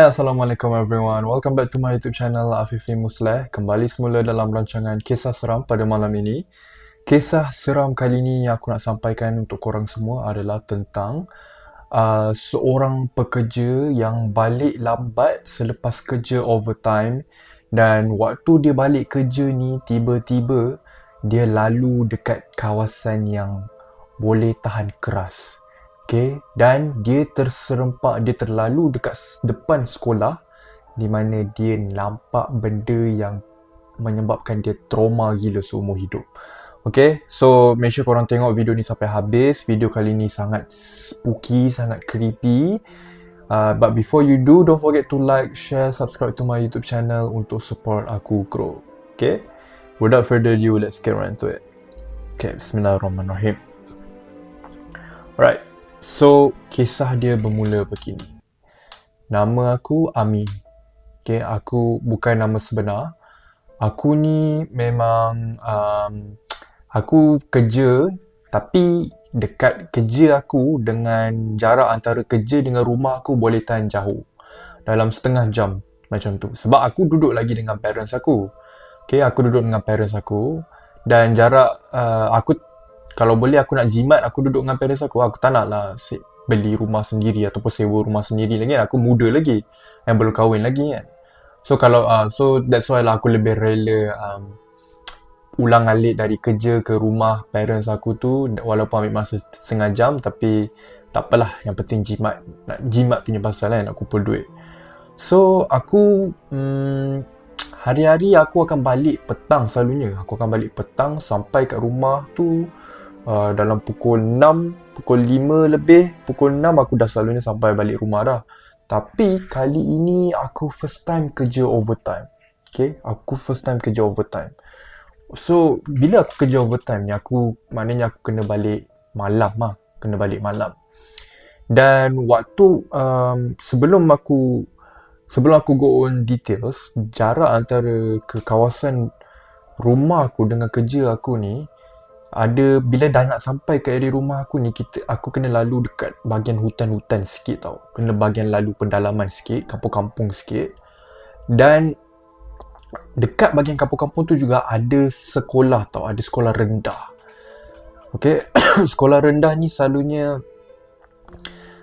Assalamualaikum everyone. Welcome back to my YouTube channel Afifi Musleh. Kembali semula dalam rancangan Kisah Seram pada malam ini. Kisah seram kali ini yang aku nak sampaikan untuk korang semua adalah tentang uh, seorang pekerja yang balik lambat selepas kerja overtime dan waktu dia balik kerja ni tiba-tiba dia lalu dekat kawasan yang boleh tahan keras. Okay, dan dia terserempak, dia terlalu dekat depan sekolah di mana dia nampak benda yang menyebabkan dia trauma gila seumur hidup. Okay, so make sure korang tengok video ni sampai habis. Video kali ni sangat spooky, sangat creepy. Uh, but before you do, don't forget to like, share, subscribe to my YouTube channel untuk support aku grow. Okay, without further ado, let's get right into it. Okay, bismillahirrahmanirrahim. Alright, So, kisah dia bermula begini. Nama aku Ami. Okay, aku bukan nama sebenar. Aku ni memang um, aku kerja tapi dekat kerja aku dengan jarak antara kerja dengan rumah aku boleh tahan jauh. Dalam setengah jam macam tu. Sebab aku duduk lagi dengan parents aku. Okay, aku duduk dengan parents aku dan jarak uh, aku kalau boleh aku nak jimat aku duduk dengan parents aku aku tak nak lah beli rumah sendiri ataupun sewa rumah sendiri lagi aku muda lagi yang belum kahwin lagi kan. So kalau uh, so that's why lah aku lebih rela um, ulang alik dari kerja ke rumah parents aku tu walaupun ambil masa setengah jam tapi tak apalah. Yang penting jimat nak jimat punya pasal kan nak kumpul duit. So aku um, hari-hari aku akan balik petang selalunya. Aku akan balik petang sampai kat rumah tu uh, dalam pukul 6, pukul 5 lebih, pukul 6 aku dah selalunya sampai balik rumah dah. Tapi kali ini aku first time kerja overtime. Okay, aku first time kerja overtime. So, bila aku kerja overtime ni, aku maknanya aku kena balik malam lah. Kena balik malam. Dan waktu um, sebelum aku sebelum aku go on details, jarak antara ke kawasan rumah aku dengan kerja aku ni ada bila dah nak sampai ke area rumah aku ni kita aku kena lalu dekat bahagian hutan-hutan sikit tau. Kena bahagian lalu pendalaman sikit kampung-kampung sikit. Dan dekat bahagian kampung-kampung tu juga ada sekolah tau ada sekolah rendah. Okey sekolah rendah ni selalunya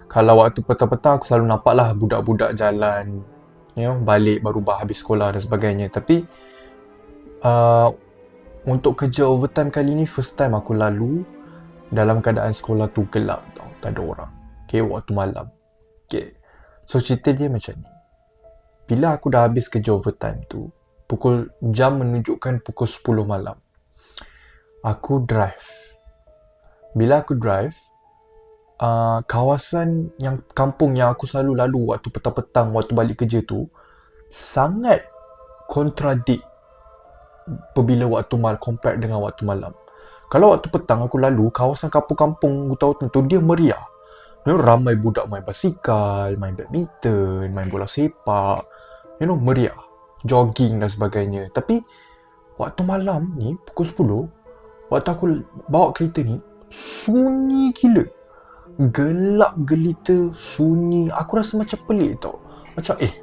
kalau waktu petang-petang aku selalu nampak lah budak-budak jalan you know, balik baru habis sekolah dan sebagainya. Tapi uh, untuk kerja overtime kali ni first time aku lalu dalam keadaan sekolah tu gelap tau tak ada orang. Okay waktu malam. Okay so cerita dia macam ni. Bila aku dah habis kerja overtime tu pukul jam menunjukkan pukul 10 malam aku drive. Bila aku drive uh, kawasan yang kampung yang aku selalu lalu waktu petang-petang waktu balik kerja tu sangat kontradik apabila waktu mal compare dengan waktu malam. Kalau waktu petang aku lalu, kawasan kampung-kampung aku tahu tentu dia meriah. You know, ramai budak main basikal, main badminton, main bola sepak. You know, meriah. Jogging dan sebagainya. Tapi, waktu malam ni, pukul 10, waktu aku bawa kereta ni, sunyi gila. Gelap gelita, sunyi. Aku rasa macam pelik tau. Macam, eh,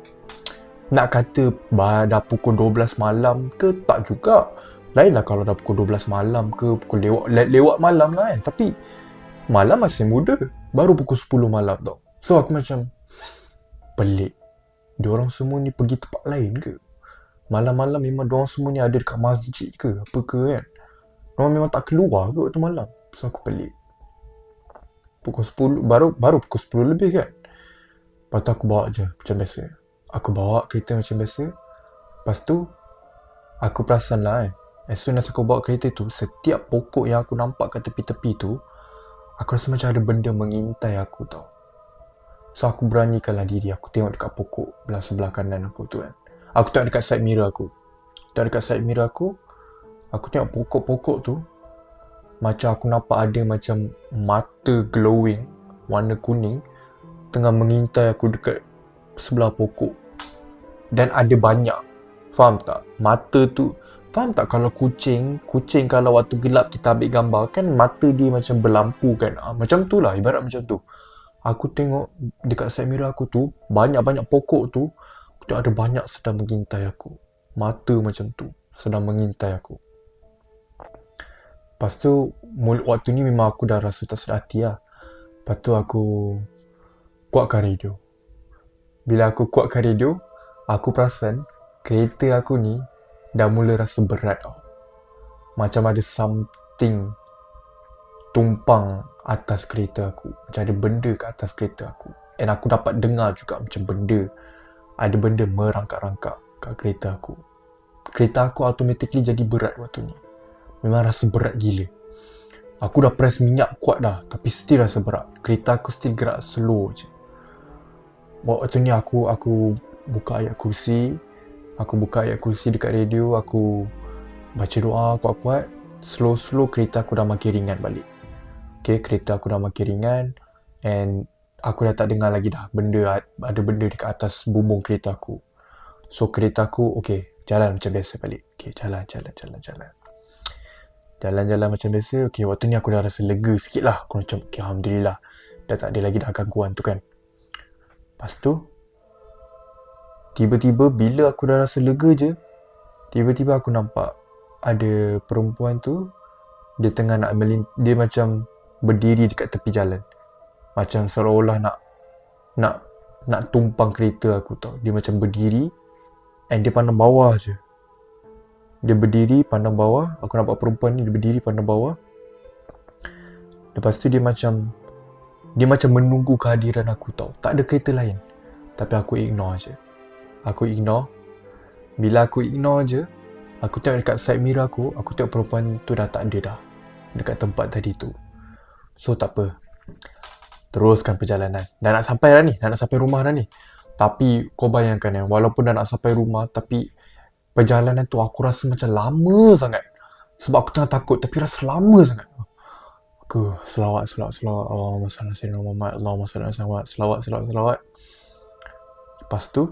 nak kata dah pukul 12 malam ke? Tak juga. Lainlah kalau dah pukul 12 malam ke pukul lewat le, lewat malam lah kan. Tapi malam masih muda. Baru pukul 10 malam tau. So aku macam pelik. Diorang semua ni pergi tempat lain ke? Malam-malam memang diorang semua ni ada dekat masjid ke? Apa ke kan? Diorang memang tak keluar ke waktu malam? So aku pelik. Pukul 10 baru baru pukul 10 lebih kan? Lepas tu aku bawa je macam biasa aku bawa kereta macam biasa. Lepas tu aku perasan lah kan as soon as aku bawa kereta tu setiap pokok yang aku nampak kat tepi-tepi tu aku rasa macam ada benda mengintai aku tau. So aku beranikanlah diri aku tengok dekat pokok belah sebelah kanan aku tu kan. Aku tengok dekat side mirror aku. Tengok dekat side mirror aku aku tengok pokok-pokok tu macam aku nampak ada macam mata glowing warna kuning tengah mengintai aku dekat sebelah pokok dan ada banyak. Faham tak? Mata tu Faham tak kalau kucing, kucing kalau waktu gelap kita ambil gambar kan mata dia macam berlampu kan. Ha, macam tu lah ibarat macam tu. Aku tengok dekat side mirror aku tu, banyak-banyak pokok tu, aku tengok ada banyak sedang mengintai aku. Mata macam tu, sedang mengintai aku. Lepas tu, waktu ni memang aku dah rasa tak sedar hati lah. Lepas tu aku kuatkan radio. Bila aku kuatkan radio, aku perasan kereta aku ni dah mula rasa berat tau. Macam ada something tumpang atas kereta aku. Macam ada benda kat atas kereta aku. And aku dapat dengar juga macam benda. Ada benda merangkak-rangkak kat kereta aku. Kereta aku automatically jadi berat waktu ni. Memang rasa berat gila. Aku dah press minyak kuat dah. Tapi still rasa berat. Kereta aku still gerak slow je. Waktu ni aku aku buka ayat kursi. Aku buka ayat kursi dekat radio. Aku baca doa kuat-kuat. Slow-slow kereta aku dah makin ringan balik. Okay, kereta aku dah makin ringan. And aku dah tak dengar lagi dah benda ada benda dekat atas bumbung kereta aku. So kereta aku okay, jalan macam biasa balik. Okay, jalan, jalan, jalan, jalan. Jalan-jalan macam biasa. Okay, waktu ni aku dah rasa lega sikit lah. Aku macam, okay, Alhamdulillah. Dah tak ada lagi dah gangguan tu kan. Lepas tu, tiba-tiba bila aku dah rasa lega je, tiba-tiba aku nampak ada perempuan tu, dia tengah nak melint- dia macam berdiri dekat tepi jalan. Macam seolah-olah nak nak nak tumpang kereta aku tau. Dia macam berdiri and dia pandang bawah je. Dia berdiri pandang bawah. Aku nampak perempuan ni dia berdiri pandang bawah. Lepas tu dia macam dia macam menunggu kehadiran aku tau. Tak ada kereta lain. Tapi aku ignore je. Aku ignore. Bila aku ignore je, aku tengok dekat side mirror aku, aku tengok perempuan tu dah tak ada dah. Dekat tempat tadi tu. So tak apa. Teruskan perjalanan. Dah nak sampai dah ni. Dah nak sampai rumah dah ni. Tapi kau bayangkan ya, walaupun dah nak sampai rumah, tapi perjalanan tu aku rasa macam lama sangat. Sebab aku tengah takut tapi rasa lama sangat. Aku selawat, selawat, selawat. Allahumma salli ala sayyidina Muhammad. Allahumma salli ala Muhammad. Selawat, selawat, selawat. Lepas tu,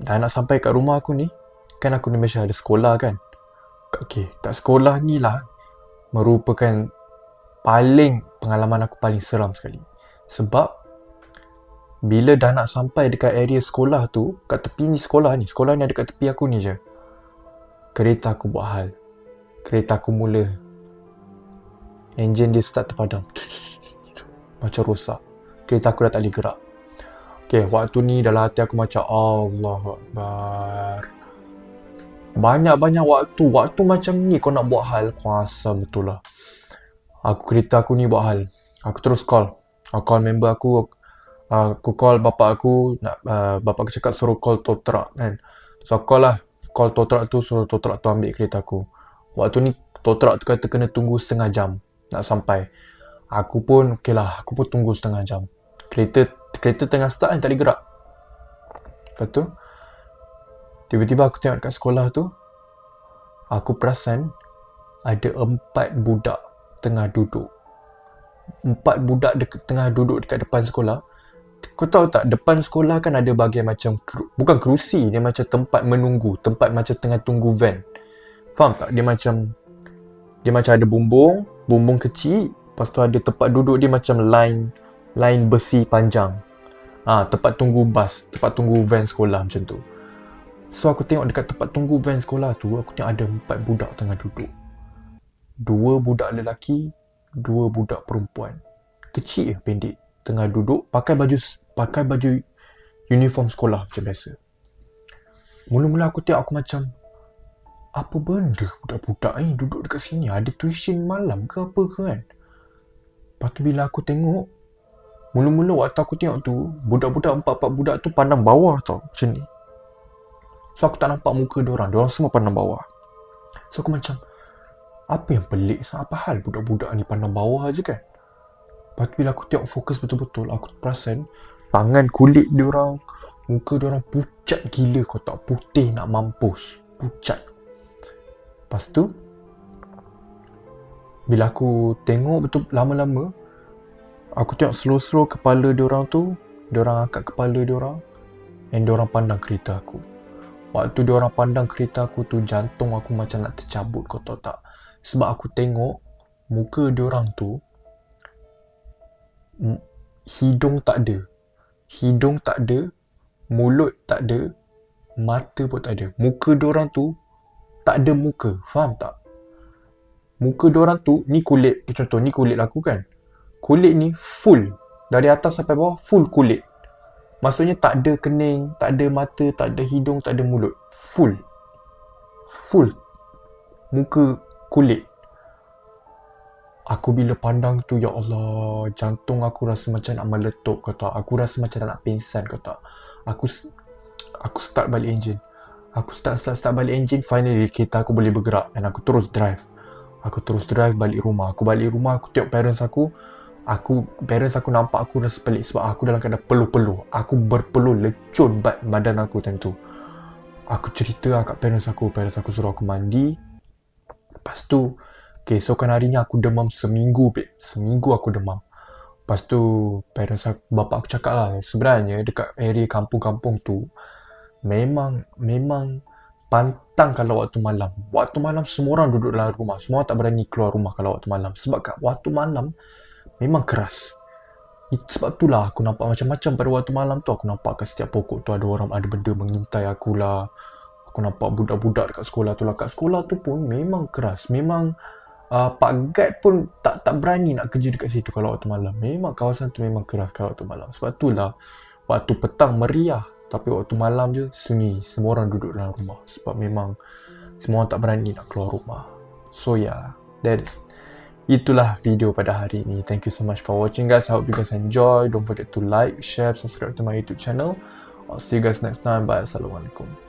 dah nak sampai kat rumah aku ni, kan aku ni Malaysia ada sekolah kan. Okay, kat sekolah ni lah merupakan paling pengalaman aku paling seram sekali. Sebab bila dah nak sampai dekat area sekolah tu, kat tepi ni sekolah ni, sekolah ni ada kat tepi aku ni je. Kereta aku buat hal. Kereta aku mula engine dia start terpadam. Macam rosak. Kereta aku dah tak boleh gerak. Okay, waktu ni dalam hati aku macam Allah Akbar. Banyak-banyak waktu. Waktu macam ni kau nak buat hal, kuasa betul lah aku kereta aku ni buat hal. Aku terus call. Aku call member aku. Aku call bapak aku. Nak, uh, bapak aku cakap suruh call tow truck kan. So aku call lah. Call tow truck tu suruh tow truck tu ambil kereta aku. Waktu ni tow truck tu kata kena tunggu setengah jam. Nak sampai. Aku pun okey lah. Aku pun tunggu setengah jam. Kereta kereta tengah start kan tak boleh gerak. Lepas tu. Tiba-tiba aku tengok dekat sekolah tu. Aku perasan ada empat budak tengah duduk. Empat budak de- tengah duduk dekat depan sekolah. Kau tahu tak, depan sekolah kan ada bahagian macam, bukan kerusi, dia macam tempat menunggu. Tempat macam tengah tunggu van. Faham tak? Dia macam, dia macam ada bumbung, bumbung kecil. Lepas tu ada tempat duduk dia macam line, line besi panjang. Ah, ha, tempat tunggu bas, tempat tunggu van sekolah macam tu. So aku tengok dekat tempat tunggu van sekolah tu, aku tengok ada empat budak tengah duduk dua budak lelaki, dua budak perempuan. Kecil pendek, tengah duduk pakai baju pakai baju uniform sekolah macam biasa. Mula-mula aku tengok aku macam apa benda budak-budak ni duduk dekat sini? Ada tuition malam ke apa ke kan? Lepas tu bila aku tengok, mula-mula waktu aku tengok tu, budak-budak empat-empat budak tu pandang bawah tau, macam ni. So aku tak nampak muka diorang, diorang semua pandang bawah. So aku macam, apa yang pelik apa hal budak-budak ni pandang bawah aja kan Lepas tu bila aku tengok fokus betul-betul aku perasan tangan kulit dia orang muka dia orang pucat gila kau tak putih nak mampus pucat Lepas tu bila aku tengok betul lama-lama aku tengok slow-slow kepala dia orang tu dia orang angkat kepala dia orang dan dia orang pandang kereta aku waktu dia orang pandang kereta aku tu jantung aku macam nak tercabut kau tahu tak sebab aku tengok muka dia orang tu hidung tak ada. Hidung tak ada, mulut tak ada, mata pun tak ada. Muka diorang tu tak ada muka. Faham tak? Muka diorang tu, ni kulit, contoh ni kulit aku kan. Kulit ni full. Dari atas sampai bawah full kulit. Maksudnya tak ada kening, tak ada mata, tak ada hidung, tak ada mulut. Full. Full. Muka kulit. Aku bila pandang tu, ya Allah, jantung aku rasa macam nak meletup kau tahu. Aku rasa macam nak pingsan kau tahu. Aku aku start balik enjin. Aku start start start balik enjin, finally kereta aku boleh bergerak dan aku terus drive. Aku terus drive balik rumah. Aku balik rumah, aku tengok parents aku. Aku, parents aku nampak aku rasa pelik sebab aku dalam keadaan peluh-peluh. Aku berpeluh lecun badan aku time tu. Aku cerita lah kat parents aku. Parents aku suruh aku mandi. Lepas tu, keesokan harinya aku demam seminggu, babe. Seminggu aku demam. Lepas tu, parents aku, bapak aku cakap lah, sebenarnya dekat area kampung-kampung tu, memang, memang pantang kalau waktu malam. Waktu malam semua orang duduk dalam rumah. Semua tak berani keluar rumah kalau waktu malam. Sebab kat waktu malam, memang keras. Itu sebab itulah aku nampak macam-macam pada waktu malam tu. Aku nampak kat setiap pokok tu ada orang, ada benda mengintai aku lah. Aku nampak budak-budak dekat sekolah tu lah. Kat sekolah tu pun memang keras. Memang uh, Pak Guide pun tak tak berani nak kerja dekat situ kalau waktu malam. Memang kawasan tu memang keras kalau waktu malam. Sebab itulah waktu petang meriah tapi waktu malam je sunyi. Semua orang duduk dalam rumah sebab memang semua orang tak berani nak keluar rumah. So yeah, that itulah video pada hari ini. Thank you so much for watching guys. I hope you guys enjoy. Don't forget to like, share, subscribe to my YouTube channel. I'll see you guys next time. Bye. Assalamualaikum.